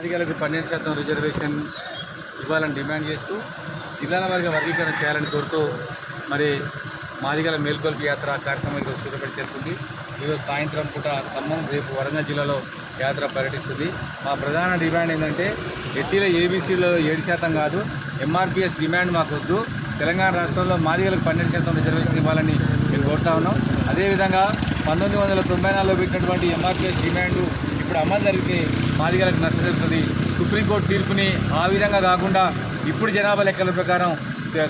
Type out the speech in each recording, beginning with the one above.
మాదిగలకు పన్నెండు శాతం రిజర్వేషన్ ఇవ్వాలని డిమాండ్ చేస్తూ జిల్లాల వారిగా వర్గీకరణ చేయాలని కోరుతూ మరి మాదిగల మేల్కొల్పు యాత్ర కార్యక్రమం ఈరోజు సూర్యపేట చేరుతుంది ఈరోజు సాయంత్రం పూట ఖమ్మం రేపు వరంగల్ జిల్లాలో యాత్ర పర్యటిస్తుంది. మా ప్రధాన డిమాండ్ ఏంటంటే ఎస్సీలో ఏబీసీలో ఏడు శాతం కాదు ఎంఆర్పిఎస్ డిమాండ్ మాకు వద్దు తెలంగాణ రాష్ట్రంలో మాదిగలకు పన్నెండు శాతం రిజర్వేషన్ ఇవ్వాలని మేము కోరుతా ఉన్నాం. అదేవిధంగా పంతొమ్మిది వందల తొంభై నాలుగులో పెట్టినటువంటి ఎంఆర్పిఎస్ డిమాండ్ ఇప్పుడు అమలు జరిగితే మాదిగలకు నష్టం జరుగుతుంది. సుప్రీంకోర్టు తీర్పుని ఆ విధంగా కాకుండా ఇప్పుడు జనాభా లెక్కల ప్రకారం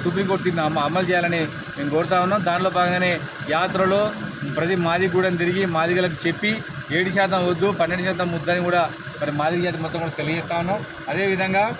సుప్రీంకోర్టు తీర్పుని అమ- అమలు చేయాలని మేము కోరుతా ఉన్నాం. దానిలో భాగంగానే యాత్రలో ప్రతి మాదిగూడని తిరిగి మాదిగలకు చెప్పి ఏడు శాతం వద్దు పన్నెండు శాతం వద్దని కూడా మరి మాదిగ జాతి మొత్తం కూడా తెలియజేస్తా ఉన్నాం. అదేవిధంగా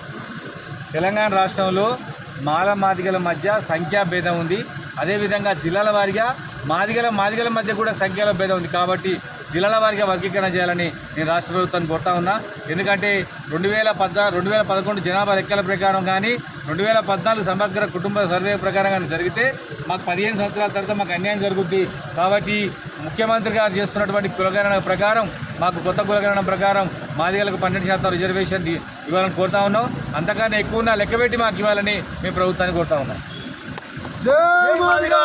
తెలంగాణ రాష్ట్రంలో మాల మాదిగల మధ్య సంఖ్యా భేదం ఉంది. అదేవిధంగా జిల్లాల వారీగా మాదిగల మాదిగల మధ్య కూడా సంఖ్యల భేదం ఉంది. కాబట్టి జిల్లాల వారిగా వర్గీకరణ చేయాలని నేను రాష్ట్ర ప్రభుత్వాన్ని కోరుతా ఉన్నా. ఎందుకంటే రెండు వేల పద్నా రెండు వేల పదకొండు జనాభా లెక్కల ప్రకారం కానీ రెండు వేల పద్నాలుగు సమగ్ర కుటుంబ సర్వే ప్రకారం కానీ జరిగితే మాకు పదిహేను సంవత్సరాల తర్వాత మాకు అన్యాయం జరుగుద్ది. కాబట్టి ముఖ్యమంత్రి గారు చేస్తున్నటువంటి కులగణన ప్రకారం మాకు కొత్త కులగణన ప్రకారం మాదిగలకు పన్నెండు శాతం రిజర్వేషన్ ఇవ్వాలని కోరుతా ఉన్నాం. అంతకన్నా ఎక్కువ ఉన్న లెక్కబెట్టి మాకు ఇవ్వాలని మేము ప్రభుత్వాన్ని కోరుతా ఉన్నాం. జై మాదిగా!